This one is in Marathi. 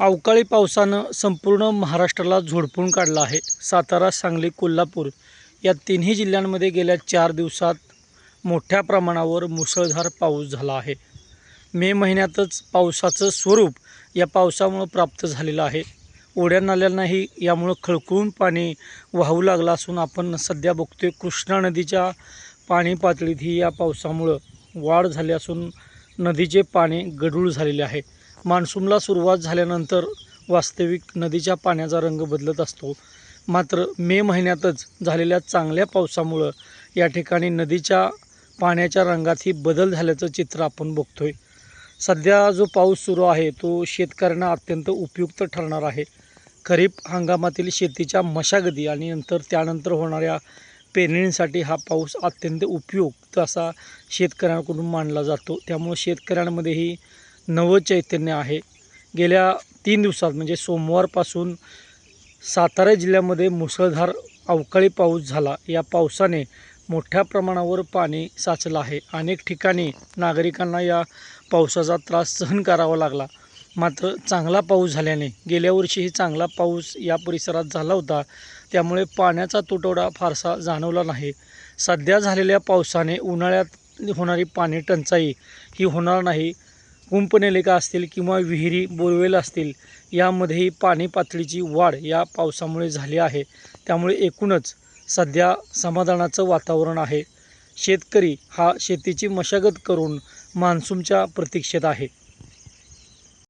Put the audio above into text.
अवकाळी पावसानं संपूर्ण महाराष्ट्राला झोडपून काढलं आहे. सातारा सांगली कोल्हापूर या तिन्ही जिल्ह्यांमध्ये गेल्या चार दिवसात मोठ्या प्रमाणावर मुसळधार पाऊस झाला आहे. मे महिन्यातच पावसाचं स्वरूप या पावसामुळं प्राप्त झालेलं आहे. ओढ्या नाल्यांनाही यामुळं खळखळून पाणी वाहू लागलं असून आपण सध्या बघतोय कृष्णा नदीच्या पाणी पातळीत ही या पावसामुळं वाढ झाली असून नदीचे पाणी गढूळ झालेले आहे. मान्सूनला सुरुवात झाल्यानंतर वास्तविक नदीच्या पाण्याचा रंग बदलत असतो. मात्र मे महिन्यातच झालेल्या चांगल्या पावसामुळं या ठिकाणी नदीच्या पाण्याच्या रंगातही बदल झाल्याचं चित्र आपण बघतोय. सध्या जो पाऊस सुरू आहे तो शेतकऱ्यांना अत्यंत उपयुक्त ठरणार आहे. खरीप हंगामातील शेतीच्या मशागती आणि नंतर त्यानंतर होणाऱ्या पेरणीसाठी हा पाऊस अत्यंत उपयुक्त असा शेतकऱ्यांकडून मानला जातो. त्यामुळे शेतकऱ्यांमध्येही नवं चैतन्य आहे. गेल्या तीन दिवसात म्हणजे सोमवारपासून सातारा जिल्ह्यामध्ये मुसळधार अवकाळी पाऊस झाला. या पावसाने मोठ्या प्रमाणावर पाणी साचलं आहे. अनेक ठिकाणी नागरिकांना या पावसाचा त्रास सहन करावा लागला. मात्र चांगला पाऊस झाल्याने गेल्या वर्षीही चांगला पाऊस या परिसरात झाला होता. त्यामुळे पाण्याचा तुटवडा फारसा जाणवला नाही. सध्या झालेल्या पावसाने उन्हाळ्यात होणारी पाणी टंचाई ही होणार नाही. कुंपनलिका असतील किंवा विहिरी बोरवेल असतील यामध्येही पाणी पातळीची वाढ या पावसामुळे झाली आहे. त्यामुळे एकूणच सध्या समाधानाचं वातावरण आहे. शेतकरी हा शेतीची मशागत करून मान्सूनच्या प्रतीक्षेत आहे.